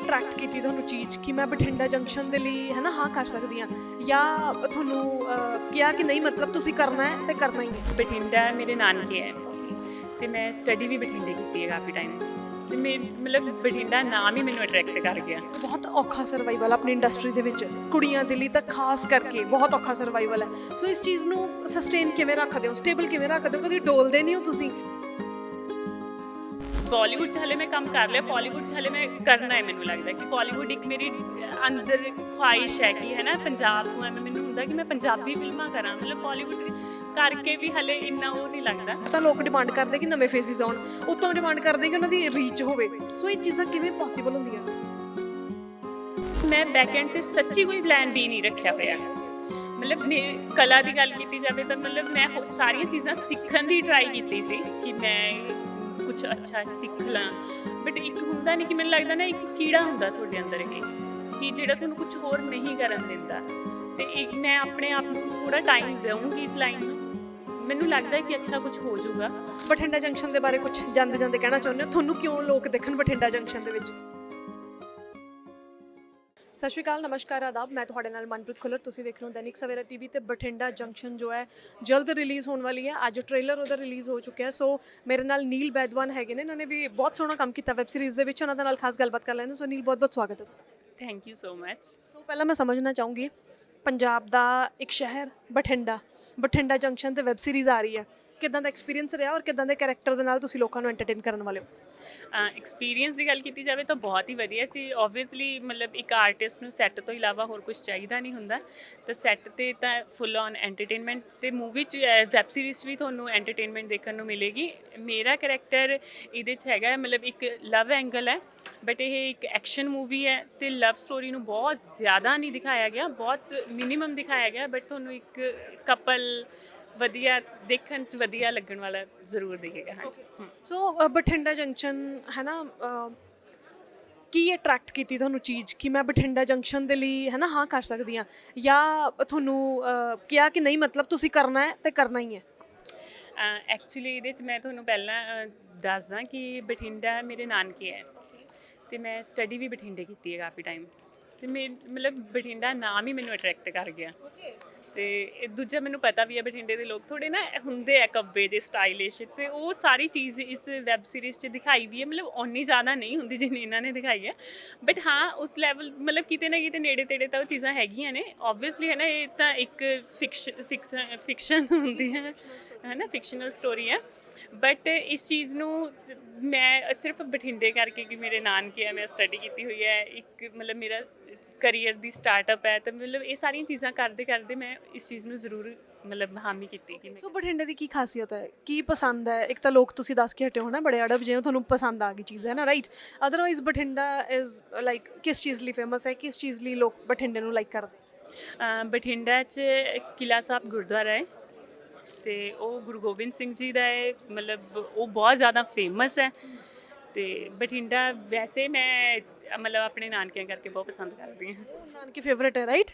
Attract ਕੀਤੀ ਤੁਹਾਨੂੰ ਚੀਜ਼ ਕਿ ਮੈਂ ਬਠਿੰਡਾ ਜੰਕਸ਼ਨ ਦੇ ਲਈ ਹੈ ਨਾ ਹਾਂ ਕਰ ਸਕਦੀ ਹਾਂ ਜਾਂ ਤੁਹਾਨੂੰ ਅਹ, ਕਿਹਾ ਕਿ ਨਹੀਂ ਮਤਲਬ ਤੁਸੀਂ ਕਰਨਾ ਹੈ ਤੇ ਕਰਨਾ ਹੀ ਹੈ। ਬਠਿੰਡਾ ਮੇਰੇ ਨਾਨਕੇ ਹੈ ਤੇ ਮੈਂ ਸਟੱਡੀ ਵੀ ਬਠਿੰਡੇ ਕੀਤੀ ਹੈ ਕਾਫੀ ਟਾਈਮ ਤੇ ਮੈਂ ਮਤਲਬ ਬਠਿੰਡਾ ਨਾਮ ਹੀ ਮੈਨੂੰ ਅਟਰੈਕਟ ਕਰ ਗਿਆ। ਬਹੁਤ ਔਖਾ ਸਰਵਾਈਵਲ ਆਪਣੀ ਇੰਡਸਟਰੀ ਦੇ ਵਿੱਚ। ਕੁੜੀਆਂ ਦੇ ਲਈ ਤਾਂ ਖਾਸ ਕਰਕੇ ਬਹੁਤ ਔਖਾ ਸਰਵਾਈਵਲ ਹੈ। ਸੋ ਇਸ ਚੀਜ਼ ਨੂੰ ਸਸਟੇਨ ਕਿਵੇਂ ਰੱਖਦੇ ਹੋ? ਸਟੇਬਲ ਕਿਵੇਂ ਰੱਖਦੇ ਹੋ? ਕਦੀ ਡੋਲਦੇ ਨਹੀਂ ਹੋ ਤੁਸੀਂ? ਬਾਲੀਵੁੱਡ ਹਲੇ ਮੈਂ ਕੰਮ ਕਰ ਲਿਆ। ਬਾਲੀਵੁੱਡ ਹਲੇ ਮੈਂ ਕਰਨਾ ਹੈ ਮੈਨੂੰ ਲੱਗਦਾ ਕਿ ਬਾਲੀਵੁੱਡ ਇੱਕ ਮੇਰੀ ਅੰਦਰ ਖੁਆਇਸ਼ ਹੈ ਕਿ ਹੈ ਨਾ ਪੰਜਾਬ ਤੋਂ। ਐਵੇਂ ਮੈਨੂੰ ਹੁੰਦਾ ਕਿ ਮੈਂ ਪੰਜਾਬੀ ਫਿਲਮਾਂ ਕਰਾਂ। ਮਤਲਬ ਬਾਲੀਵੁੱਡ ਕਰਕੇ ਵੀ ਹਲੇ ਇੰਨਾ ਉਹ ਨਹੀਂ ਲੱਗਦਾ। ਤਾਂ ਲੋਕ ਡਿਮਾਂਡ ਕਰਦੇ ਕਿ ਨਵੇਂ ਫੇਸਿਸ ਆਉਣ। ਉਤੋਂ ਡਿਮਾਂਡ ਕਰਦੇ ਕਿ ਉਹਨਾਂ ਦੀ ਰੀਚ ਹੋਵੇ। ਸੋ ਇਹ ਚੀਜ਼ਾਂ ਕਿਵੇਂ ਪੋਸੀਬਲ ਹੁੰਦੀਆਂ? ਮੈਂ ਬੈਕਐਂਡ ਤੇ ਸੱਚੀ ਕੋਈ ਪਲਾਨ ਵੀ ਨਹੀਂ ਰੱਖਿਆ ਹੋਇਆ। ਮਤਲਬ ਮੇਰੀ ਕਲਾ ਦੀ ਗੱਲ ਕੀਤੀ ਜਾਵੇ ਤਾਂ ਮਤਲਬ ਮੈਂ ਸਾਰੀਆਂ ਚੀਜ਼ਾਂ ਸਿੱਖਣ ਦੀ ਟਰਾਈ ਕੀਤੀ ਸੀ ਕਿ ਮੈਂ ਕੁਝ ਅੱਛਾ ਸਿੱਖ ਲਾਂ। ਬਟ ਇੱਕ ਹੁੰਦਾ ਨਹੀਂ ਕਿ ਮੈਨੂੰ ਲੱਗਦਾ ਨਾ ਇੱਕ ਕੀੜਾ ਹੁੰਦਾ ਤੁਹਾਡੇ ਅੰਦਰ ਇਹ, ਕਿ ਜਿਹੜਾ ਤੁਹਾਨੂੰ ਕੁਝ ਹੋਰ ਨਹੀਂ ਕਰਨ ਦਿੰਦਾ। ਤੇ ਇੱਕ ਮੈਂ ਆਪਣੇ ਆਪ ਨੂੰ ਥੋੜਾ ਟਾਈਮ ਦਊਂਗੀ ਇਸ ਲਾਈਨ ਨੂੰ। ਮੈਨੂੰ ਲੱਗਦਾ ਹੈ ਕਿ ਅੱਛਾ ਕੁਝ ਹੋ ਜਾਊਗਾ। ਬਠਿੰਡਾ ਜੰਕਸ਼ਨ ਦੇ ਬਾਰੇ ਕੁਝ ਜਾਂਦੇ ਜਾਂਦੇ ਕਹਿਣਾ ਚਾਹੁੰਦੇ ਹੋ? ਤੁਹਾਨੂੰ ਕਿਉਂ ਲੋਕ ਦੇਖਣ ਬਠਿੰਡਾ ਜੰਕਸ਼ਨ ਦੇ ਵਿੱਚ? ਸਤਿ ਸ਼੍ਰੀ ਅਕਾਲ ਨਮਸਕਾਰ ਆਦਾਬ। ਮੈਂ ਤੁਹਾਡੇ ਨਾਲ ਮਨਪ੍ਰੀਤ ਖੁੱਲਰ। ਤੁਸੀਂ ਦੇਖ ਰਹੇ ਹੋ ਦੈਨਿਕ ਸਵੇਰਾ ਟੀਵੀ ਤੇ ਬਠਿੰਡਾ ਜੰਕਸ਼ਨ ਜੋ ਹੈ ਜਲਦ ਰਿਲੀਜ਼ ਹੋਣ ਵਾਲੀ ਹੈ। ਅੱਜ ਟ੍ਰੇਲਰ ਉਹਦਾ ਰਿਲੀਜ਼ ਹੋ ਚੁੱਕਿਆ ਸੋ ਮੇਰੇ ਨਾਲ ਨੀਲ ਬੈਦਵਾਨ ਹੈਗੇ ਨੇ। ਇਹਨਾਂ ਨੇ ਵੀ ਬਹੁਤ ਸੋਹਣਾ ਕੰਮ ਕੀਤਾ ਵੈਬ ਸੀਰੀਜ਼ ਦੇ ਵਿੱਚ। ਉਹਨਾਂ ਦੇ ਨਾਲ ਖਾਸ ਗੱਲਬਾਤ ਕਰ ਲੈਣੇ ਸੋ ਨੀਲ ਬਹੁਤ ਬਹੁਤ ਸਵਾਗਤ ਹੈ ਥੈਂਕ ਯੂ ਸੋ ਮੱਚ ਸੋ ਪਹਿਲਾਂ ਮੈਂ ਸਮਝਣਾ ਚਾਹੂੰਗੀ ਪੰਜਾਬ ਦਾ ਇੱਕ ਸ਼ਹਿਰ ਬਠਿੰਡਾ। ਬਠਿੰਡਾ ਜੰਕਸ਼ਨ ਤੇ ਵੈਬ ਸੀਰੀਜ਼ ਆ ਰਹੀ ਹੈ। ਕਿਦਾਂ ਦਾ ਐਕਸਪੀਰੀਅੰਸ ਰਿਹਾ ਔਰ ਕਿਦਾਂ ਦੇ ਕੈਰੈਕਟਰ ਦੇ ਨਾਲ ਤੁਸੀਂ ਲੋਕਾਂ ਨੂੰ ਐਂਟਰਟੇਨ ਕਰਨ ਵਾਲੇ ਹੋ? ਐਕਸਪੀਰੀਅੰਸ ਦੀ ਗੱਲ ਕੀਤੀ ਜਾਵੇ ਤਾਂ ਬਹੁਤ ਹੀ ਵਧੀਆ ਸੀ। ਆਬਵੀਅਸਲੀ ਮਤਲਬ ਇੱਕ ਆਰਟਿਸਟ ਨੂੰ ਸੈੱਟ ਤੋਂ ਇਲਾਵਾ ਹੋਰ ਕੁਝ ਚਾਹੀਦਾ ਨਹੀਂ ਹੁੰਦਾ। ਤਾਂ ਸੈੱਟ ਤੇ ਤਾਂ ਫੁੱਲ ਔਨ ਐਂਟਰਟੇਨਮੈਂਟ ਤੇ ਮੂਵੀ ਚ ਵੈਬ ਸੀਰੀਜ਼ ਵੀ ਤੁਹਾਨੂੰ ਐਂਟਰਟੇਨਮੈਂਟ ਦੇਖਣ ਨੂੰ ਮਿਲੇਗੀ। ਮੇਰਾ ਕੈਰੈਕਟਰ ਇਹਦੇ ਚ ਹੈਗਾ, ਮਤਲਬ ਇੱਕ ਲਵ ਐਂਗਲ ਹੈ ਬਟ ਇਹ ਇੱਕ ਐਕਸ਼ਨ ਮੂਵੀ ਹੈ ਤੇ ਲਵ ਸਟੋਰੀ ਨੂੰ ਬਹੁਤ ਜ਼ਿਆਦਾ ਨਹੀਂ ਦਿਖਾਇਆ ਗਿਆ, ਬਹੁਤ ਮਿਨੀਮਮ ਦਿਖਾਇਆ ਗਿਆ ਬਟ ਤੁਹਾਨੂੰ ਇੱਕ ਕਪਲ ਵਧੀਆ ਦੇਖਣ ਚ ਵਧੀਆ ਲੱਗਣ ਵਾਲਾ ਜ਼ਰੂਰ ਦਿਖੇਗਾ ਹਾਂਜੀ। ਸੋ ਅ, ਬਠਿੰਡਾ ਜੰਕਸ਼ਨ ਹੈ ਨਾ ਅ, ਕੀ ਅਟਰੈਕਟ ਕੀਤੀ ਤੁਹਾਨੂੰ ਚੀਜ਼? ਕਿ ਮੈਂ ਬਠਿੰਡਾ ਜੰਕਸ਼ਨ ਦੇ ਲਈ ਹੈ ਨਾ ਹਾਂ ਕਰ ਸਕਦੀ ਹਾਂ? ਜਾਂ ਤੁਹਾਨੂੰ ਅ, ਕਿਹਾ ਕਿ ਨਹੀਂ ਮਤਲਬ ਤੁਸੀਂ ਕਰਨਾ ਹੈ ਤੇ ਕਰਨਾ ਹੀ ਹੈ? ਐਕਚੁਅਲੀ ਇਹਦੇ ਚ ਮੈਂ ਤੁਹਾਨੂੰ ਪਹਿਲਾਂ ਅਹ, ਦੱਸਦਾ ਕਿ ਬਠਿੰਡਾ ਮੇਰੇ ਨਾਨਕੇ ਹੈ। ਤੇ ਮੈਂ ਸਟੱਡੀ ਵੀ ਬਠਿੰਡੇ ਕੀਤੀ ਹੈ ਕਾਫੀ ਟਾਈਮ ਤੇ ਮੈਂ ਮਤਲਬ ਬਠਿੰਡਾ ਨਾਮ ਹੀ ਮੈਨੂੰ ਅਟਰੈਕਟ ਕਰ ਗਿਆ। ਤੇ ਇਹ ਦੂਜਾ ਮੈਨੂੰ ਪਤਾ ਵੀ ਹੈ ਬਠਿੰਡੇ ਦੇ ਲੋਕ ਥੋੜੇ ਨਾ ਹੁੰਦੇ ਆ ਕੱਬੇ ਜੇ ਸਟਾਈਲਿਸ਼ ਤੇ ਉਹ ਸਾਰੀ ਚੀਜ਼ ਇਸ ਵੈਬ ਸੀਰੀਜ਼ 'ਚ ਦਿਖਾਈ ਵੀ ਹੈ ਮਤਲਬ ਓਨੀ ਜ਼ਿਆਦਾ ਨਹੀਂ ਹੁੰਦੀ ਜਿੰਨੀ ਇਹਨਾਂ ਨੇ ਦਿਖਾਈ ਹੈ ਬਟ ਹਾਂ ਉਸ ਲੈਵਲ ਮਤਲਬ ਕਿਤੇ ਨਾ ਕਿਤੇ ਨੇੜੇ ਤੇੜੇ ਤਾਂ ਉਹ ਚੀਜ਼ਾਂ ਹੈਗੀਆਂ ਨੇ। ਆਬਵੀਅਸਲੀ ਹੈ ਨਾ ਇਹ ਤਾਂ ਇੱਕ ਫਿਕਸ਼ਨ ਫਿਕਸ਼ਨ ਹੁੰਦੀ ਹੈ ਹੈ ਨਾ ਫਿਕਸ਼ਨਲ ਸਟੋਰੀ ਹੈ ਬਟ ਇਸ ਚੀਜ਼ ਨੂੰ ਮੈਂ ਸਿਰਫ ਬਠਿੰਡੇ ਕਰਕੇ ਕਿ ਮੇਰੇ ਨਾਨਕੇ ਹੈ ਮੈਂ ਸਟੱਡੀ ਕੀਤੀ ਹੋਈ ਹੈ ਇੱਕ ਮਤਲਬ ਮੇਰਾ ਕੈਰੀਅਰ ਦੀ ਸਟਾਰਟਅਪ ਹੈ ਤਾਂ ਮਤਲਬ ਇਹ ਸਾਰੀਆਂ ਚੀਜ਼ਾਂ ਕਰਦੇ ਕਰਦੇ ਮੈਂ ਇਸ ਚੀਜ਼ ਨੂੰ ਜ਼ਰੂਰ ਮਤਲਬ ਹਾਮੀ ਕੀਤੀ ਕਿ ਮੈਂ ਸੋ ਬਠਿੰਡੇ ਦੀ ਕੀ ਖਾਸੀਅਤ ਹੈ? ਕੀ ਪਸੰਦ ਹੈ? ਇੱਕ ਤਾਂ ਲੋਕ ਤੁਸੀਂ ਦੱਸ ਕੇ ਹਟੇ ਹੋ ਨਾ ਬੜੇ ਅੜਬ ਜਿਵੇਂ ਤੁਹਾਨੂੰ ਪਸੰਦ ਆ ਗਈ ਚੀਜ਼ ਹੈ ਨਾ right otherwise Bathinda is like ਕਿਸ ਚੀਜ਼ ਲਈ ਫੇਮਸ ਹੈ? ਕਿਸ ਚੀਜ਼ ਲਈ ਲੋਕ ਬਠਿੰਡੇ ਨੂੰ ਲਾਈਕ ਕਰਦੇ? ਬਠਿੰਡਾ 'ਚ ਕਿਲਾ ਸਾਹਿਬ ਗੁਰਦੁਆਰਾ ਹੈ ਤੇ ਉਹ ਗੁਰੂ ਗੋਬਿੰਦ ਸਿੰਘ ਜੀ ਦਾ ਹੈ ਮਤਲਬ ਉਹ ਬਹੁਤ ਜ਼ਿਆਦਾ ਫੇਮਸ ਹੈ ਤੇ ਬਠਿੰਡਾ ਵੈਸੇ ਮੈਂ ਮਤਲਬ ਆਪਣੇ ਨਾਨਕਿਆਂ ਕਰਕੇ ਬਹੁਤ ਪਸੰਦ ਕਰਦੀ ਹਾਂ। ਨਾਨਕੇ ਫੇਵਰੇਟ ਹੈ ਰਾਈਟ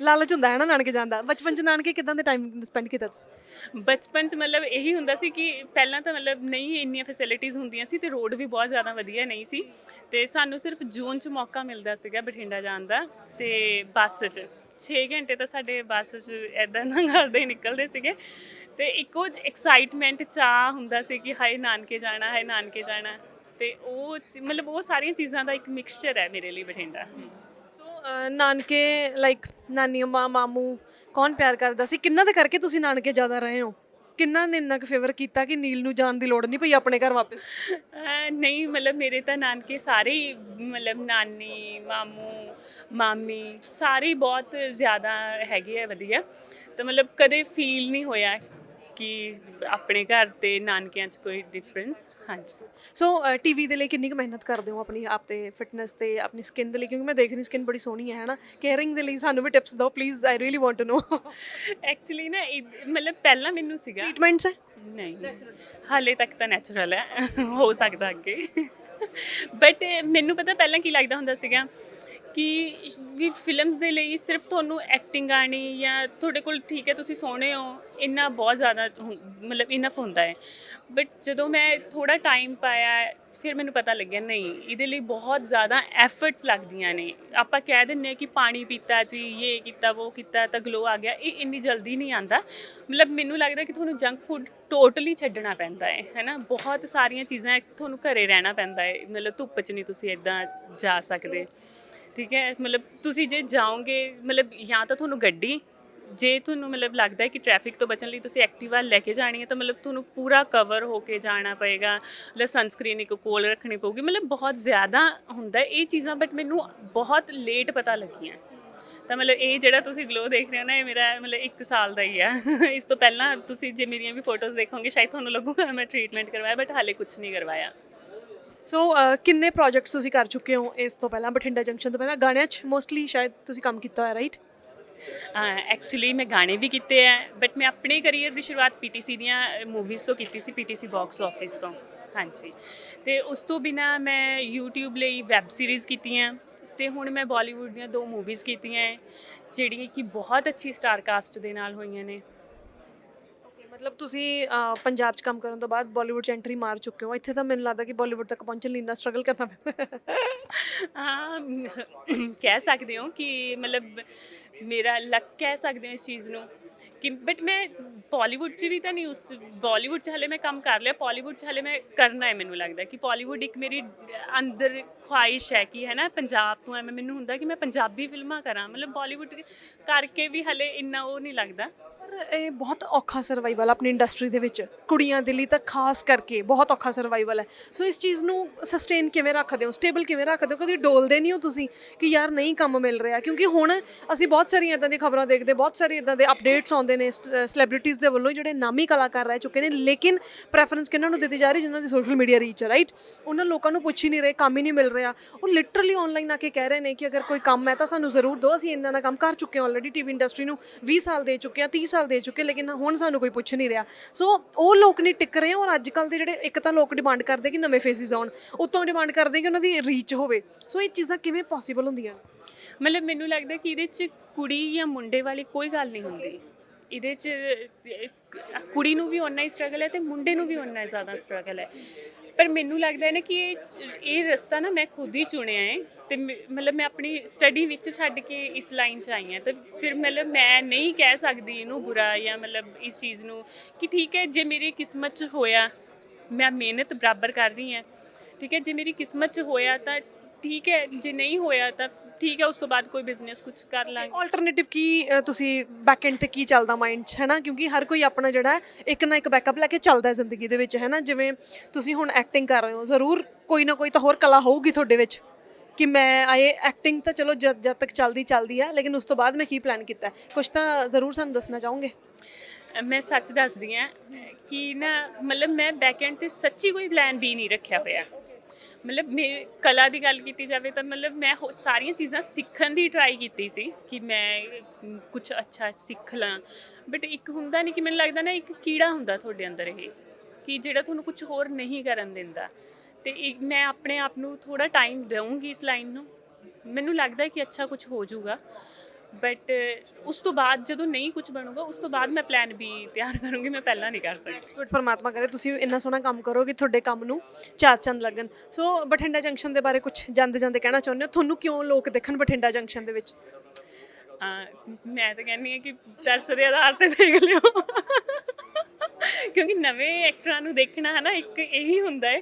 ਲਾਲਚ ਹੁੰਦਾ ਹੈ ਨਾ ਨਾਨਕੇ ਜਾਂਦਾ ਬਚਪਨ ਚ ਨਾਨਕੇ ਕਿਦਾਂ ਦੇ ਟਾਈਮ ਸਪੈਂਡ ਕੀਤਾ ਤੁਸੀਂ? ਬਚਪਨ ਚ ਮਤਲਬ ਇਹੀ ਹੁੰਦਾ ਸੀ ਕਿ ਪਹਿਲਾਂ ਤਾਂ ਮਤਲਬ ਨਹੀਂ ਇੰਨੀਆਂ ਫੈਸਿਲਿਟੀਆਂ ਹੁੰਦੀਆਂ ਸੀ ਤੇ ਰੋਡ ਵੀ ਬਹੁਤ ਜ਼ਿਆਦਾ ਵਧੀਆ ਨਹੀਂ ਸੀ। ਤੇ ਸਾਨੂੰ ਸਿਰਫ ਜੂਨ ਚ ਮੌਕਾ ਮਿਲਦਾ ਸੀਗਾ ਬਠਿੰਡਾ ਜਾਣ ਦਾ ਤੇ ਬੱਸ 'ਚ। 6 ਘੰਟੇ ਤਾਂ ਸਾਡੇ ਬੱਸ 'ਚ ਐਦਾਂ ਨਾ ਕਰਦੇ ਹੀ ਨਿਕਲਦੇ ਸੀਗੇ। ਤੇ ਇੱਕੋ ਐਕਸਾਈਟਮੈਂਟ ਚਾਹ ਹੁੰਦਾ ਸੀ ਕਿ ਹਾਏ ਨਾਨਕੇ ਜਾਣਾ ਹੈ ਨਾਨਕੇ ਜਾਣਾ। ਤੇ ਉਹ ਚ- ਮਤਲਬ ਉਹ ਸਾਰੀਆਂ ਚੀਜ਼ਾਂ ਦਾ ਇੱਕ ਮਿਕਸਚਰ ਹੈ ਮੇਰੇ ਲਈ ਬਠਿੰਡਾ। ਸੋ ਨਾਨਕੇ ਲਾਈਕ ਨਾਨੀ ਮਾਂ ਮਾਮੂ ਕੌਣ ਪਿਆਰ ਕਰਦਾ ਸੀ? ਕਿੰਨਾ ਦੇ ਕਰਕੇ ਤੁਸੀਂ ਨਾਨਕੇ ਜ਼ਿਆਦਾ ਰਹੇ ਹੋ? ਕਿੰਨਾ ਨੇ ਇੰਨਾ ਕੁ ਫੇਵਰ ਕੀਤਾ ਕਿ ਨੀਲ ਨੂੰ ਜਾਣ ਦੀ ਲੋੜ ਨਹੀਂ ਪਈ ਆਪਣੇ ਘਰ ਵਾਪਸ? ਅਹ ਨਹੀਂ ਮਤਲਬ ਮੇਰੇ ਤਾਂ ਨਾਨਕੇ ਸਾਰੇ ਹੀ ਮਤਲਬ ਨਾਨੀ ਮਾਮੂ ਮਾਮੀ ਸਾਰੇ ਹੀ ਬਹੁਤ ਜ਼ਿਆਦਾ ਹੈਗੇ ਆ ਵਧੀਆ। ਤਾਂ ਮਤਲਬ ਕਦੇ ਫੀਲ ਨਹੀਂ ਹੋਇਆ। ਕਿ ਆਪਣੇ ਘਰ ਤੇ ਨਾਨਕਿਆਂ 'ਚ ਕੋਈ ਡਿਫਰੈਂਸ ਹਾਂਜੀ। ਸੋ ਟੀਵੀ ਦੇ ਲਈ ਕਿੰਨੀ ਕੁ ਮਿਹਨਤ ਕਰਦੇ ਹੋ ਆਪਣੀ ਆਪ ਤੇ ਫਿਟਨੈਸ ਤੇ ਆਪਣੀ ਸਕਿਨ ਦੇ ਲਈ? ਕਿਉਂਕਿ ਮੈਂ ਦੇਖ ਰਹੀ ਸਕਿਨ ਬੜੀ ਸੋਹਣੀ ਹੈ ਹਨਾ? ਕੇਅਰਿੰਗ ਦੇ ਲਈ ਸਾਨੂੰ ਵੀ ਟਿਪਸ ਦਿਓ please I really want to know actually ਨਾ ਇਹ- ਮਤਲਬ ਪਹਿਲਾਂ ਮੈਨੂੰ ਸੀਗਾ ਟ੍ਰੀਟਮੈਂਟਸ ਹੈ ਨਹੀਂ ਹਾਲੇ ਤੱਕ ਤਾਂ ਨੈਚੁਰਲ ਹੈ। ਹੋ ਸਕਦਾ ਅੱਗੇ। ਬਟ ਮੈਨੂੰ ਪਤਾ ਪਹਿਲਾਂ ਕੀ ਲੱਗਦਾ ਹੁੰਦਾ ਸੀਗਾ? ਕਿ ਵੀ ਫਿਲਮਸ ਦੇ ਲਈ ਸਿਰਫ ਤੁਹਾਨੂੰ ਐਕਟਿੰਗ ਆਣੀ ਜਾਂ ਤੁਹਾਡੇ ਕੋਲ ਠੀਕ ਹੈ, ਤੁਸੀਂ ਸੋਹਣੇ ਹੋ, ਇੰਨਾ ਬਹੁਤ ਜ਼ਿਆਦਾ ਹੁੰ- ਮਤਲਬ ਇਨਫ ਹੁੰਦਾ ਹੈ। ਬਟ ਜਦੋਂ ਮੈਂ ਥੋੜਾ ਟਾਈਮ ਪਾਇਆ, ਫਿਰ ਮੈਨੂੰ ਪਤਾ ਲੱਗਿਆ, ਨਹੀਂ, ਇਹਦੇ ਲਈ ਬਹੁਤ ਜ਼ਿਆਦਾ ਐਫਰਟਸ ਲੱਗਦੀਆਂ ਨੇ। ਆਪਾਂ ਕਹਿ ਦਿੰਨੇ ਆ ਕਿ ਪਾਣੀ ਪੀਤਾ ਜੀ ਇਹ ਕੀਤਾ ਉਹ ਕੀਤਾ, ਤਾਂ ਗਲੋ ਆ ਗਿਆ, ਇਹ ਇੰਨੀ ਜਲਦੀ ਨਹੀਂ ਆਂਦਾ ਮਤਲਬ ਮੈਨੂੰ ਲੱਗਦਾ ਕਿ ਤੁਹਾਨੂੰ ਜੰਕ ਫੂਡ ਟੋਟਲੀ ਛੱਡਣਾ ਪੈਂਦਾ ਹੈ ਹੈਨਾ ਬਹੁਤ ਸਾਰੀਆਂ ਚੀਜ਼ਾਂ ਤੁਹਾਨੂੰ ਘਰੇ ਰਹਿਣਾ ਪੈਂਦਾ ਹੈ, ਮਤਲਬ ਧੁੱਪ 'ਚ ਨਹੀਂ ਤੁਸੀਂ ਇਦਾਂ ਜਾ ਸਕਦੇ। ਠੀਕ ਹੈ? ਮਤਲਬ ਤੁਸੀਂ ਜੇ ਜਾਓਗੇ, ਮਤਲਬ ਜਾਂ ਤਾਂ ਤੁਹਾਨੂੰ ਗੱਡੀ, ਜੇ ਤੁਹਾਨੂੰ ਮਤਲਬ ਲੱਗਦਾ ਹੈ ਕਿ ਟ੍ਰੈਫਿਕ ਤੋਂ ਬਚਣ ਲਈ ਤੁਸੀਂ ਐਕਟਿਵਾ ਲੈ ਕੇ ਜਾਣੀ ਹੈ ਤਾਂ ਮਤਲਬ ਤੁਹਾਨੂੰ ਪੂਰਾ ਕਵਰ ਹੋ ਕੇ ਜਾਣਾ ਪਏਗਾ, ਮਤਲਬ ਸਨਸਕ੍ਰੀਨ ਇੱਕ ਕੋਲ ਰੱਖਣੀ ਪਊਗੀ। ਮਤਲਬ ਬਹੁਤ ਜ਼ਿਆਦਾ ਹੁੰਦਾ ਇਹ ਚੀਜ਼ਾਂ ਬਟ ਮੈਨੂੰ ਬਹੁਤ ਲੇਟ ਪਤਾ ਲੱਗੀਆਂ। ਤਾਂ ਮਤਲਬ ਇਹ ਜਿਹੜਾ ਤੁਸੀਂ ਗਲੋ ਦੇਖ ਰਹੇ ਹੋ ਨਾ, ਇਹ ਮੇਰਾ ਮਤਲਬ 1 ਸਾਲ ਦਾ ਹੀ ਆ। ਇਸ ਤੋਂ ਪਹਿਲਾਂ ਤੁਸੀਂ ਜੇ ਮੇਰੀਆਂ ਵੀ ਫੋਟੋਜ਼ ਦੇਖੋਗੇ, ਸ਼ਾਇਦ ਤੁਹਾਨੂੰ ਲੱਗੂਗਾ ਮੈਂ ਟ੍ਰੀਟਮੈਂਟ ਕਰਵਾਇਆ ਬਟ ਹਾਲੇ ਕੁਝ ਨਹੀਂ ਕਰਵਾਇਆ। ਸੋ uh, ਕਿੰਨੇ ਪ੍ਰੋਜੈਕਟਸ ਤੁਸੀਂ ਕਰ ਚੁੱਕੇ ਹੋ ਇਸ ਤੋਂ ਪਹਿਲਾਂ? ਬਠਿੰਡਾ ਜੰਕਸ਼ਨ ਤੋਂ ਪਹਿਲਾਂ? ਗਾਣਿਆਂ 'ਚ ਮੋਸਟਲੀ ਸ਼ਾਇਦ ਤੁਸੀਂ ਕੰਮ ਕੀਤਾ ਹੋਇਆ ਰਾਈਟ ਐਕਚੁਅਲੀ ਮੈਂ ਗਾਣੇ ਵੀ ਕੀਤੇ ਆ ਬਟ ਮੈਂ ਆਪਣੇ ਕੈਰੀਅਰ ਦੀ ਸ਼ੁਰੂਆਤ ਪੀਟੀਸੀ ਦੀਆਂ ਮੂਵੀਜ਼ ਤੋਂ ਕੀਤੀ ਸੀ ਪੀਟੀਸੀ ਬਾਕਸ ਆਫਿਸ ਤੋਂ। ਹਾਂਜੀ। ਤੇ ਉਸ ਤੋਂ ਬਿਨਾ ਮੈਂ YouTube ਲਈ ਵੈਬ ਸੀਰੀਜ਼ ਕੀਤੀਆਂ ਤੇ ਹੁਣ ਮੈਂ ਬਾਲੀਵੁੱਡ ਦੀਆਂ ਦੋ ਮੂਵੀਜ਼ ਕੀਤੀਆਂ ਹੈ, ਜਿਹੜੀਆਂ ਕਿ ਬਹੁਤ ਅੱਛੀ ਸਟਾਰ ਕਾਸਟ ਦੇ ਨਾਲ ਹੋਈਆਂ ਨੇ। ਮਤਲਬ ਤੁਸੀਂ ਅਹ, ਪੰਜਾਬ 'ਚ ਕੰਮ ਕਰਨ ਤੋਂ ਬਾਅਦ ਬਾਲੀਵੁੱਡ 'ਚ ਐਂਟਰੀ ਮਾਰ ਚੁੱਕੇ ਹੋ। ਇੱਥੇ ਤਾਂ ਮੈਨੂੰ ਲੱਗਦਾ ਕਿ ਬਾਲੀਵੁੱਡ ਤੱਕ ਪਹੁੰਚਣ ਲਈ ਇੰਨਾ ਸਟਰਗਲ ਕਰਨਾ ਪੈਂਦਾ। ਹਾਂ ਕਹਿ ਸਕਦੇ ਹੋ ਕਿ ਮਤਲਬ ਮੇਰਾ ਲੱਕ ਕਹਿ ਸਕਦੇ ਹੋ ਇਸ ਚੀਜ਼ ਨੂੰ ਕਿ ਬਟ ਮੈਂ ਬਾਲੀਵੁੱਡ 'ਚ ਵੀ ਤਾਂ ਨਹੀਂ ਉਸ ਬਾਲੀਵੁੱਡ 'ਚ ਹਲੇ ਮੈਂ ਕੰਮ ਕਰ ਲਿਆ। ਬਾਲੀਵੁੱਡ 'ਚ ਹਲੇ ਮੈਂ ਕਰਨਾ ਹੈ ਮੈਨੂੰ ਲੱਗਦਾ ਕਿ ਬਾਲੀਵੁੱਡ ਇੱਕ ਮੇਰੀ ਅੰਦਰ ਖੁਆਇਸ਼ ਹੈ ਕਿ ਹੈ ਨਾ ਪੰਜਾਬ ਤੋਂ ਹੈ ਮੈਂ ਮੈਨੂੰ ਹੁੰਦਾ ਕਿ ਮੈਂ ਪੰਜਾਬੀ ਫਿਲਮਾਂ ਕਰਾਂ। ਮਤਲਬ ਬਾਲੀਵੁੱਡ ਕਰਕੇ ਵੀ ਹਲੇ ਇੰਨਾ ਉਹ ਨਹੀਂ ਲੱਗਦਾ। ਪਰ ਇਹ ਬਹੁਤ ਔਖਾ ਸਰਵਾਈਵਲ ਆਪਣੀ ਇੰਡਸਟਰੀ ਦੇ ਵਿੱਚ। ਕੁੜੀਆਂ ਦੇ ਲਈ ਤਾਂ ਖਾਸ ਕਰਕੇ ਬਹੁਤ ਔਖਾ ਸਰਵਾਈਵਲ ਹੈ। ਸੋ ਇਸ ਚੀਜ਼ ਨੂੰ ਸਸਟੇਨ ਕਿਵੇਂ ਰੱਖਦੇ ਹੋ? ਸਟੇਬਲ ਕਿਵੇਂ ਰੱਖਦੇ ਹੋ? ਕਦੀ ਡੋਲਦੇ ਨਹੀਂ ਹੋ ਤੁਸੀਂ ਕਿ ਯਾਰ ਨਹੀਂ ਕੰਮ ਮਿਲ ਰਿਹਾ? ਕਿਉਂਕਿ ਹੁਣ ਅਸੀਂ ਬਹੁਤ ਸਾਰੀਆਂ ਇਦਾਂ ਦੀਆਂ ਖਬਰਾਂ ਦੇਖਦੇ, ਬਹੁਤ ਸਾਰੇ ਇਦਾਂ ਦੇ ਅਪਡੇਟਸ ਆਉਂਦੇ ਨੇ ਸੈਲੀਬ੍ਰਿਟੀਜ਼ ਦੇ ਵੱਲੋਂ ਜਿਹੜੇ ਨਾਮੀ ਕਲਾਕਾਰ ਰਹਿ ਚੁੱਕੇ ਨੇ, ਲੇਕਿਨ ਪ੍ਰੈਫਰੈਂਸ ਕਿਹਨਾਂ ਨੂੰ ਦਿੱਤੀ ਜਾ ਰਹੀ? ਜਿਨ੍ਹਾਂ ਦੀ ਸੋਸ਼ਲ ਮੀਡੀਆ ਰੀਚ ਹੈ ਰਾਈਟ ਉਹਨਾਂ ਲੋਕਾਂ ਨੂੰ ਪੁੱਛ ਹੀ ਨਹੀਂ ਰਹੇ, ਕੰਮ ਹੀ ਨਹੀਂ ਮਿਲ ਰਿਹਾ। ਉਹ ਲਿਟਰਲੀ ਆਨਲਾਈਨ ਆ ਕੇ ਕਹਿ ਰਹੇ ਨੇ ਕਿ ਅਗਰ ਕੋਈ ਕੰਮ ਹੈ ਤਾਂ ਸਾਨੂੰ ਜ਼ਰੂਰ ਦਿਓ, ਅਸੀਂ ਇੰਨਾ ਦਾ ਕੰਮ ਕਰ ਚੁੱਕੇ ਹਾਂ ਆਲਰੇਡੀ ਟੀਵੀ ਇੰਡਸਟਰੀ ਨੂੰ 20 ਸਾਲ ਦੇ ਚੁੱਕੇ ਹਾਂ 30 ਸਾਲ ਦੇ ਚੁੱਕੇ, ਲੇਕਿਨ ਹੁਣ ਸਾਨੂੰ ਕੋਈ ਪੁੱਛ ਨਹੀਂ ਰਿਹਾ। ਸੋ ਉਹ ਲੋਕ ਨਹੀਂ ਟਿਕ ਰਹੇ ਔਰ ਅੱਜ ਕੱਲ ਦੇ ਜਿਹੜੇ ਇੱਕ ਤਾਂ ਲੋਕ ਡਿਮਾਂਡ ਕਰਦੇ ਕਿ ਨਵੇਂ ਫੇਸਿਸ ਆਉਣ, ਉਤੋਂ ਡਿਮਾਂਡ ਕਰਦੇ ਕਿ ਉਹਨਾਂ ਦੀ ਰੀਚ ਹੋਵੇ। ਸੋ ਇਹ ਚੀਜ਼ਾਂ ਕਿਵੇਂ ਪੋਸੀਬਲ ਹੁੰਦੀਆਂ? ਮਤਲਬ ਮੈਨੂੰ ਲੱਗਦਾ ਕਿ ਇਹਦੇ 'ਚ ਕੁੜੀ ਜਾਂ ਮੁੰਡੇ ਵਾਲੀ ਕੋਈ ਗੱਲ ਨਹੀਂ ਹੁੰਦੀ। ਇਹਦੇ 'ਚ ਕੁੜੀ ਨੂੰ ਵੀ ਓਨਾ ਹੀ ਸਟਰਗਲ ਹੈ ਤੇ ਮੁੰਡੇ ਨੂੰ ਵੀ ਓਨਾ ਹੀ ਜ਼ਿਆਦਾ ਸਟਰਗਲ ਹੈ। ਪਰ ਮੈਨੂੰ ਲੱਗਦਾ ਹੈ ਨਾ ਕਿ ਇਹ ਇਹ ਰਸਤਾ ਨਾ ਮੈਂ ਖੁਦ ਹੀ ਚੁਣਿਆ ਹੈ ਤੇ ਮ- ਮਤਲਬ ਮੈਂ ਆਪਣੀ ਸਟੱਡੀ ਵਿੱਚ ਛੱਡ ਕੇ ਇਸ ਲਾਈਨ 'ਚ ਆਈ ਹਾਂ ਤੇ ਫਿਰ ਮਤਲਬ ਮੈਂ ਨਹੀਂ ਕਹਿ ਸਕਦੀ ਇਹਨੂੰ ਬੁਰਾ ਜਾਂ ਮਤਲਬ ਇਸ ਚੀਜ਼ ਨੂੰ ਕਿ ਠੀਕ ਹੈ, ਜੇ ਮੇਰੀ ਕਿਸਮਤ 'ਚ ਹੋਇਆ, ਮੈਂ ਮਿਹਨਤ ਬਰਾਬਰ ਕਰ ਰਹੀ ਹਾਂ, ਠੀਕ ਹੈ, ਜੇ ਮੇਰੀ ਕਿਸਮਤ 'ਚ ਹੋਇਆ ਤਾਂ ਠੀਕ ਹੈ, ਜੇ ਨਹੀਂ ਹੋਇਆ ਤਾਂ ਠੀਕ ਹੈ ਉਸ ਤੋਂ ਬਾਅਦ ਕੋਈ ਬਿਜ਼ਨਸ ਕੁਝ ਕਰ ਲਾਂਗੇ। ਆਲਟਰਨੇਟਿਵ ਕੀ ਅ, ਤੁਸੀਂ ਬੈਕ ਐਂਡ ਤੇ ਕੀ ਚੱਲਦਾ ਮਾਈਂਡ 'ਚ ਹੈ ਨਾ ਕਿਉਂਕਿ ਹਰ ਕੋਈ ਆਪਣਾ ਜਿਹੜਾ ਹੈ, ਇੱਕ ਨਾ ਇੱਕ ਬੈਕਅਪ ਲੈ ਕੇ ਚੱਲਦਾ ਹੈ ਜ਼ਿੰਦਗੀ ਦੇ ਵਿੱਚ ਹੈ ਨਾ ਜਿਵੇਂ ਤੁਸੀਂ ਹੁਣ ਐਕਟਿੰਗ ਕਰ ਰਹੇ ਹੋ ਜ਼ਰੂਰ ਕੋਈ ਨਾ ਕੋਈ ਤਾਂ ਹੋਰ ਕਲਾ ਹੋਊਗੀ ਤੁਹਾਡੇ ਵਿੱਚ ਕਿ ਮੈਂ ਆਏ ਐਕਟਿੰਗ ਤਾਂ ਚਲੋ ਜਦ ਜਦ ਤੱਕ ਚੱਲਦੀ ਚੱਲਦੀ ਆ ਲੇਕਿਨ ਉਸ ਤੋਂ ਬਾਅਦ ਮੈਂ ਕੀ ਪਲਾਨ ਕੀਤਾ ਹੈ? ਕੁਝ ਤਾਂ ਜ਼ਰੂਰ ਸਾਨੂੰ ਦੱਸਣਾ ਚਾਹੋਗੇ? ਮੈਂ ਸੱਚ ਦੱਸਦੀ ਆ ਕਿ ਨਾ ਮਤਲਬ ਮੈਂ ਬੈਕਐਂਡ ਤੇ ਸੱਚੀ ਕੋਈ ਪਲਾਨ ਵੀ ਨਹੀਂ ਰੱਖਿਆ ਹੋਇਆ। ਮਤਲਬ ਮੇਰੇ ਕਲਾ ਦੀ ਗੱਲ ਕੀਤੀ ਜਾਵੇ ਤਾਂ ਮਤਲਬ ਮੈਂ ਹੋ- ਸਾਰੀਆਂ ਚੀਜ਼ਾਂ ਸਿੱਖਣ ਦੀ ਟਰਾਈ ਕੀਤੀ ਸੀ ਕਿ ਮੈਂ ਕੁਝ ਅੱਛਾ ਸਿੱਖ ਲਾਂ। ਬਟ ਇੱਕ ਹੁੰਦਾ ਨਹੀਂ ਕਿ ਮੈਨੂੰ ਲੱਗਦਾ ਨਾ ਇੱਕ ਕੀੜਾ ਹੁੰਦਾ ਤੁਹਾਡੇ ਅੰਦਰ ਇਹ, ਕਿ ਜਿਹੜਾ ਤੁਹਾਨੂੰ ਕੁਝ ਹੋਰ ਨਹੀਂ ਕਰਨ ਦਿੰਦਾ। ਤੇ ਇੱਕ ਮੈਂ ਆਪਣੇ ਆਪ ਨੂੰ ਥੋੜਾ ਟਾਈਮ ਦਊਂਗੀ ਇਸ ਲਾਈਨ ਨੂੰ। ਮੈਨੂੰ ਲੱਗਦਾ ਕਿ ਅੱਛਾ ਕੁਝ ਹੋ ਜਾਊਗਾ। ਬਟ ਉਸ ਤੋਂ ਬਾਅਦ ਜਦੋਂ ਨਹੀਂ ਕੁਝ ਬਣੂਗਾ ਉਸ ਤੋਂ ਬਾਅਦ ਮੈਂ ਪਲਾਨ ਵੀ ਤਿਆਰ ਕਰੂੰਗੀ ਮੈਂ ਪਹਿਲਾਂ ਨਹੀਂ ਕਰ ਸਕਦੀ। ਗੁੱਡ ਪਰਮਾਤਮਾ ਕਰੇ ਤੁਸੀਂ ਇੰਨਾ ਸੋਹਣਾ ਕੰਮ ਕਰੋ ਕਿ ਤੁਹਾਡੇ ਕੰਮ ਨੂੰ ਚਾਰ ਚੰਦ ਲੱਗਣ। ਸੋ ਬਠਿੰਡਾ ਜੰਕਸ਼ਨ ਦੇ ਬਾਰੇ ਕੁਝ ਜਾਂਦੇ ਜਾਂਦੇ ਕਹਿਣਾ ਚਾਹੁੰਦੇ ਹੋ? ਤੁਹਾਨੂੰ ਕਿਉਂ ਲੋਕ ਦੇਖਣ ਬਠਿੰਡਾ ਜੰਕਸ਼ਨ ਦੇ ਵਿੱਚ? ਮੈਂ ਤਾਂ ਕਹਿੰਦੀ ਹਾਂ ਕਿ ਤਰਸ ਦੇ ਆਧਾਰ ਤੇ ਦੇਖ ਲਿਓ। ਕਿਉਂਕਿ ਨਵੇਂ ਐਕਟਰਾਂ ਨੂੰ ਦੇਖਣਾ ਹੈ ਨਾ ਇੱਕ ਇਹੀ ਹੁੰਦਾ ਹੈ।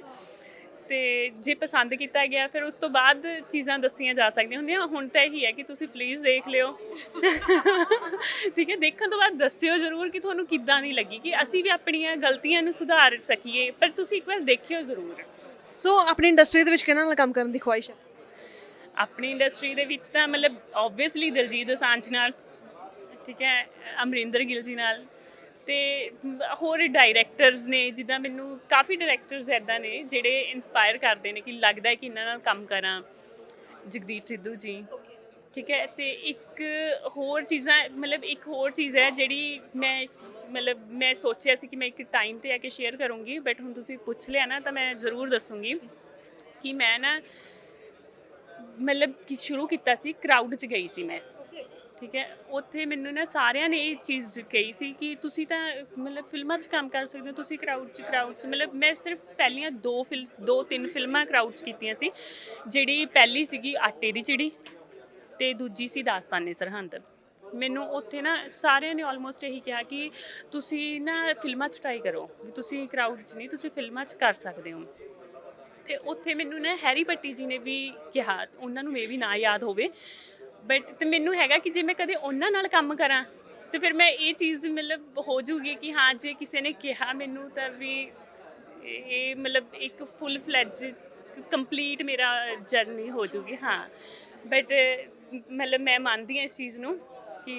ਤੇ ਜੇ ਪਸੰਦ ਕੀਤਾ ਗਿਆ ਫਿਰ ਉਸ ਤੋਂ ਬਾਅਦ ਚੀਜ਼ਾਂ ਦੱਸੀਆਂ ਜਾ ਸਕਦੀਆਂ ਹੁੰਦੀਆਂ। ਹੁਣ ਤਾਂ ਇਹੀ ਹੈ ਕਿ ਤੁਸੀਂ ਪਲੀਜ਼ ਦੇਖ ਲਿਓ। ਠੀਕ ਹੈ ਦੇਖਣ ਤੋਂ ਬਾਅਦ ਦੱਸਿਓ ਜ਼ਰੂਰ ਕਿ ਤੁਹਾਨੂੰ ਕਿੱਦਾਂ ਦੀ ਲੱਗੀ ਕਿ ਅਸੀਂ ਵੀ ਆਪਣੀਆਂ ਗਲਤੀਆਂ ਨੂੰ ਸੁਧਾਰ ਸਕੀਏ ਪਰ ਤੁਸੀਂ ਇੱਕ ਵਾਰ ਦੇਖਿਓ ਜ਼ਰੂਰ। ਸੋ ਆਪਣੀ ਇੰਡਸਟਰੀ ਦੇ ਵਿੱਚ ਕਿਹਨਾਂ ਨਾਲ ਕੰਮ ਕਰਨ ਦੀ ਖੁਆਇਸ਼ ਹੈ? ਆਪਣੀ ਇੰਡਸਟਰੀ ਦੇ ਵਿੱਚ ਤਾਂ ਮਤਲਬ ਆਬਵੀਅਸਲੀ ਦਿਲਜੀਤ ਦੋਸਾਂਝ ਨਾਲ ਠੀਕ ਹੈ ਅਮਰਿੰਦਰ ਗਿੱਲ ਜੀ ਨਾਲ ਤੇ ਹੋਰ ਡਾਇਰੈਕਟਰਸ ਨੇ, ਜਿੱਦਾਂ ਮੈਨੂੰ ਕਾਫੀ ਡਾਇਰੈਕਟਰਸ ਐਦਾਂ ਨੇ, ਜਿਹੜੇ ਇਨਸਪਾਇਰ ਕਰਦੇ ਨੇ ਕਿ ਲੱਗਦਾ ਹੈ ਕਿ ਇਹਨਾਂ ਨਾਲ ਕੰਮ ਕਰਾਂ। ਜਗਦੀਪ ਸਿੱਧੂ ਜੀ। ਠੀਕ ਹੈ, ਤੇ ਇੱਕ ਹੋਰ ਚੀਜ਼ਾਂ, ਮਤਲਬ ਇੱਕ ਹੋਰ ਚੀਜ਼ ਹੈ ਜਿਹੜੀ ਮੈਂ, ਮਤਲਬ ਮੈਂ ਸੋਚਿਆ ਸੀ ਕਿ ਮੈਂ ਇੱਕ ਟਾਈਮ ਤੇ ਆ ਕੇ ਸ਼ੇਅਰ ਕਰੂੰਗੀ ਬਟ ਹੁਣ ਤੁਸੀਂ ਪੁੱਛ ਲਿਆ ਨਾ, ਤਾਂ ਮੈਂ ਜ਼ਰੂਰ ਦੱਸੂੰਗੀ ਕਿ ਮੈਂ ਨਾ, ਮਤਲਬ ਕਿ ਸ਼ੁਰੂ ਕੀਤਾ ਸੀ ਕਰਾਊਡ 'ਚ ਗਈ ਸੀ ਮੈਂ। ਠੀਕ ਹੈ, ਉੱਥੇ ਮੈਨੂੰ ਨਾ ਸਾਰਿਆਂ ਨੇ ਇਹ ਚੀਜ਼ ਕਹੀ ਸੀ ਕਿ ਤੁਸੀਂ ਤਾਂ, ਮਤਲਬ ਫਿਲਮਾਂ 'ਚ ਕੰਮ ਕਰ ਸਕਦੇ ਹੋ, ਤੁਸੀਂ ਕਰਾਊਡ 'ਚ ਕਰਾਊਡ 'ਚ, ਮਤਲਬ ਮੈਂ ਸਿਰਫ ਪਹਿਲੀਆਂ ਦੋ ਫਿਲ, ਦੋ ਤਿੰਨ ਫਿਲਮਾਂ ਕਰਾਊਡ 'ਚ ਕੀਤੀਆਂ ਸੀ, ਜਿਹੜੀ ਪਹਿਲੀ ਸੀਗੀ ਆਟੇ ਦੀ ਚਿੜੀ ਤੇ ਦੂਜੀ ਸੀ ਦਾਸਤਾਨੇ ਸਰਹੰਦ। ਮੈਨੂੰ ਉੱਥੇ ਨਾ ਸਾਰਿਆਂ ਨੇ ਆਲਮੋਸਟ ਇਹੀ ਕਿਹਾ ਕਿ ਤੁਸੀਂ ਨਾ ਫਿਲਮਾਂ 'ਚ ਟਰਾਈ ਕਰੋ, ਵੀ ਤੁਸੀਂ ਕਰਾਊਡ 'ਚ ਨਹੀਂ, ਤੁਸੀਂ ਫਿਲਮਾਂ 'ਚ ਕਰ ਸਕਦੇ ਹੋ। ਤੇ ਉੱਥੇ ਮੈਨੂੰ ਨਾ ਹੈਰੀ ਪੱਟੀ ਜੀ ਨੇ ਵੀ ਕਿਹਾ, ਉਹਨਾਂ ਨੂੰ ਮੇ ਵੀ ਨਾ ਯਾਦ ਹੋਵੇ ਬਟ ਤੇ ਮੈਨੂੰ ਹੈਗਾ ਕਿ ਜੇ ਮੈਂ ਕਦੇ ਉਹਨਾਂ ਨਾਲ ਕੰਮ ਕਰਾਂ ਤੇ ਫਿਰ ਮੈਂ ਇਹ ਚੀਜ਼ ਮਤਲਬ ਹੋ ਜੂਗੀ ਕਿ ਹਾਂ ਜੇ ਕਿਸੇ ਨੇ ਕਿਹਾ ਮੈਨੂੰ ਤਾਂ ਵੀ ਇਹ ਮਤਲਬ ਇੱਕ ਫੁੱਲ ਫਲੈਜ ਕੰਪਲੀਟ ਮੇਰਾ ਜਰਨੀ ਹੋ ਜੂਗੀ ਹਾਂ। ਬਟ ਮਤਲਬ ਮੈਂ ਮੰਨਦੀ ਹਾਂ ਇਸ ਚੀਜ਼ ਨੂੰ ਕਿ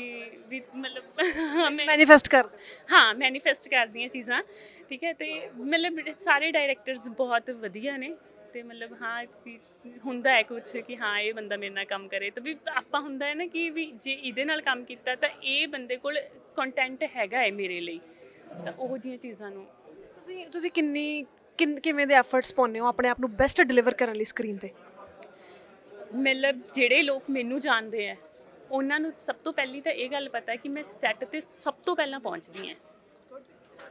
ਵੀ ਮਤਲਬ ਹਾਂ, ਮੈਂ ਮੈਨੀਫੈਸਟ ਕਰ ਹਾਂ ਮੈਨੀਫੈਸਟ ਕਰਦੀਆਂ ਚੀਜ਼ਾਂ ਠੀਕ ਹੈ? ਤੇ ਮਤਲਬ ਸਾਰੇ ਡਾਇਰੈਕਟਰਸ ਬਹੁਤ ਵਧੀਆ ਨੇ। ਤੇ ਮਤਲਬ ਹਾਂ ਵੀ ਹੁੰਦਾ ਹੈ ਕੁਝ ਕਿ ਹਾਂ ਇਹ ਬੰਦਾ ਮੇਰੇ ਨਾਲ ਕੰਮ ਕਰੇ ਤਾਂ ਵੀ ਆਪਾਂ ਹੁੰਦਾ ਹੈ ਨਾ ਕਿ ਵੀ ਜੇ ਇਹਦੇ ਨਾਲ ਕੰਮ ਕੀਤਾ ਤਾਂ ਇਹ ਬੰਦੇ ਕੋਲ ਕੰਟੈਂਟ ਹੈਗਾ ਹੈ ਮੇਰੇ ਲਈ ਤਾਂ ਉਹ ਜਿਹੀਆਂ ਚੀਜ਼ਾਂ ਨੂੰ। ਤੁਸੀਂ ਤੁਸੀਂ ਕਿੰਨੀ ਕਿੰਨ- ਕਿਵੇਂ ਦੇ ਐਫਰਟਸ ਪਾਉਂਦੇ ਹੋ ਆਪਣੇ ਆਪ ਨੂੰ ਬੈਸਟ ਡਿਲੀਵਰ ਕਰਨ ਲਈ ਸਕਰੀਨ ਤੇ? ਮਤਲਬ ਜਿਹੜੇ ਲੋਕ ਮੈਨੂੰ ਜਾਣਦੇ ਆ ਉਹਨਾਂ ਨੂੰ ਸਭ ਤੋਂ ਪਹਿਲੀ ਤਾਂ ਇਹ ਗੱਲ ਪਤਾ ਹੈ ਕਿ ਮੈਂ ਸੈੱਟ ਤੇ ਸਭ ਤੋਂ ਪਹਿਲਾਂ ਪਹੁੰਚਦੀ ਹਾਂ।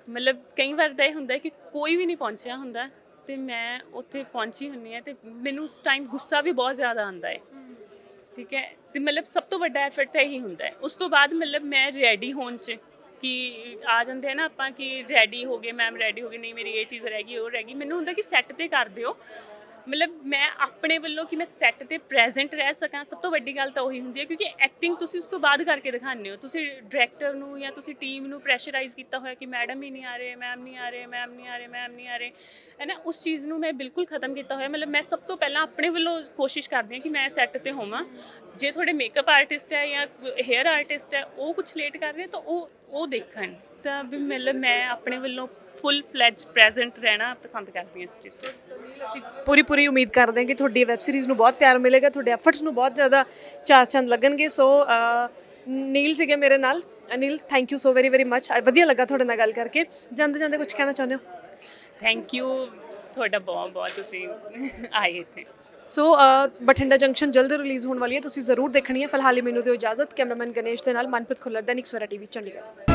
ਮਤਲਬ ਕਈ ਵਾਰ ਤਾਂ ਇਹ ਹੁੰਦਾ ਹੈ ਕਿ ਕੋਈ ਵੀ ਨਹੀਂ ਪਹੁੰਚਿਆ ਹੁੰਦਾ ਤੇ ਮੈਂ ਉੱਥੇ ਪਹੁੰਚੀ ਹੁੰਨੀ ਆ ਤੇ ਮੈਨੂੰ ਉਸ ਟਾਈਮ ਗੁੱਸਾ ਵੀ ਬਹੁਤ ਜ਼ਿਆਦਾ ਆਉਂਦਾ ਹੈ। ਠੀਕ ਹੈ? ਤੇ ਮਤਲਬ ਸਭ ਤੋਂ ਵੱਡਾ ਐਫਰਟ ਤਾਂ ਇਹੀ ਹੁੰਦਾ ਹੈ। ਉਸ ਤੋਂ ਬਾਅਦ ਮਤਲਬ ਮੈਂ ਰੈਡੀ ਹੋਣ ਚ ਕਿ ਆ ਜਾਂਦੇ ਆ ਨਾ ਆਪਾਂ ਕਿ ਰੈਡੀ ਹੋ ਗਏ ਮੈਮ ਰੈਡੀ ਹੋ ਗਏ, ਨਹੀਂ ਮੇਰੀ ਇਹ ਚੀਜ਼ ਰਹਿ ਗਈ, ਉਹ ਰਹਿ ਗਈ। ਮੈਨੂੰ ਹੁੰਦਾ ਕਿ ਸੈੱਟ ਤੇ ਕਰ ਦਿਓ। ਮਤਲਬ ਮੈਂ ਆਪਣੇ ਵੱਲੋਂ ਕਿ ਮੈਂ ਸੈੱਟ ਤੇ ਪ੍ਰੈਜ਼ੈਂਟ ਰਹਿ ਸਕਾਂ, ਸਭ ਤੋਂ ਵੱਡੀ ਗੱਲ ਤਾਂ ਉਹੀ ਹੁੰਦੀ ਹੈ ਕਿਉਂਕਿ ਐਕਟਿੰਗ ਤੁਸੀਂ ਉਸ ਤੋਂ ਬਾਅਦ ਕਰਕੇ ਦਿਖਾਉਂਦੇ ਹੋ। ਤੁਸੀਂ ਡਾਇਰੈਕਟਰ ਨੂੰ ਜਾਂ ਤੁਸੀਂ ਟੀਮ ਨੂੰ ਪ੍ਰੈਸ਼ਰਾਈਜ਼ ਕੀਤਾ ਹੋਇਆ ਕਿ ਮੈਡਮ ਹੀ ਨਹੀਂ ਆ ਰਹੇ ਮੈਮ ਨਹੀਂ ਆ ਰਹੇ ਮੈਮ ਨਹੀਂ ਆ ਰਹੇ ਮੈਮ ਨਹੀਂ ਆ ਰਹੇ, ਹੈ ਨਾ? ਉਸ ਚੀਜ਼ ਨੂੰ ਮੈਂ ਬਿਲਕੁਲ ਖਤਮ ਕੀਤਾ ਹੋਇਆ। ਮਤਲਬ ਮੈਂ ਸਭ ਤੋਂ ਪਹਿਲਾਂ ਆਪਣੇ ਵੱਲੋਂ ਕੋਸ਼ਿਸ਼ ਕਰਦੀ ਹਾਂ ਕਿ ਮੈਂ ਸੈੱਟ ਤੇ ਹੋਵਾਂ। ਜੇ ਤੁਹਾਡੇ ਮੇਕਅਪ ਆਰਟਿਸਟ ਹੈ ਜਾਂ ਹੇਅਰ ਆਰਟਿਸਟ ਹੈ, ਉਹ ਕੁਝ ਲੇਟ ਕਰ ਰਹੇ ਤਾਂ ਉਹ ਉਹ ਦੇਖਣ। ਤਾਂ ਵੀ ਮਤਲਬ ਮੈਂ ਆਪਣੇ ਵੱਲੋਂ ਫੁੱਲ ਫਲੈਜ ਪ੍ਰੈਜ਼ੈਂਟ ਰਹਿਣਾ ਪਸੰਦ ਕਰਦੀ ਹਾਂ ਇਸ ਚੀਜ਼ 'ਚ ਅਸੀਂ ਪੂਰੀ ਪੂਰੀ ਉਮੀਦ ਕਰਦੇ ਹਾਂ ਕਿ ਤੁਹਾਡੀ ਵੈਬ ਸੀਰੀਜ਼ ਨੂੰ ਬਹੁਤ ਪਿਆਰ ਮਿਲੇਗਾ ਤੁਹਾਡੇ ਐਫਰਟਸ ਨੂੰ ਬਹੁਤ ਜ਼ਿਆਦਾ ਚਾਰ ਚੰਦ ਲੱਗਣਗੇ ਸੋ ਨੀਲ ਸੀਗੇ ਮੇਰੇ ਨਾਲ। Anil thank you so very very much ਵਧੀਆ ਲੱਗਾ ਤੁਹਾਡੇ ਨਾਲ ਗੱਲ ਕਰਕੇ। ਜਾਂਦੇ ਜਾਂਦੇ ਕੁਝ ਕਹਿਣਾ ਚਾਹੁੰਦੇ ਹੋ? ਥੈਂਕ ਯੂ ਤੁਹਾਡਾ ਬਹੁਤ ਬਹੁਤ ਤੁਸੀਂ ਆਏ ਇੱਥੇ। ਸੋ ਬਠਿੰਡਾ ਜੰਕਸ਼ਨ ਜਲਦ ਰਿਲੀਜ਼ ਹੋਣ ਵਾਲੀ ਹੈ। ਤੁਸੀਂ ਜ਼ਰੂਰ ਦੇਖਣੀ ਹੈ। ਫਿਲਹਾਲ ਲਈ ਮੈਨੂੰ ਦਿਓ ਇਜਾਜ਼ਤ। ਕੈਮਰਾਮੈਨ ਗਣੇਸ਼ ਦੇ ਨਾਲ ਮਨਪ੍ਰੀਤ ਖੁੱਲਰ ਦੈਨਿਕ ਸਵੇਰਾ ਟੀਵੀ ਚੰਡੀਗੜ੍ਹ।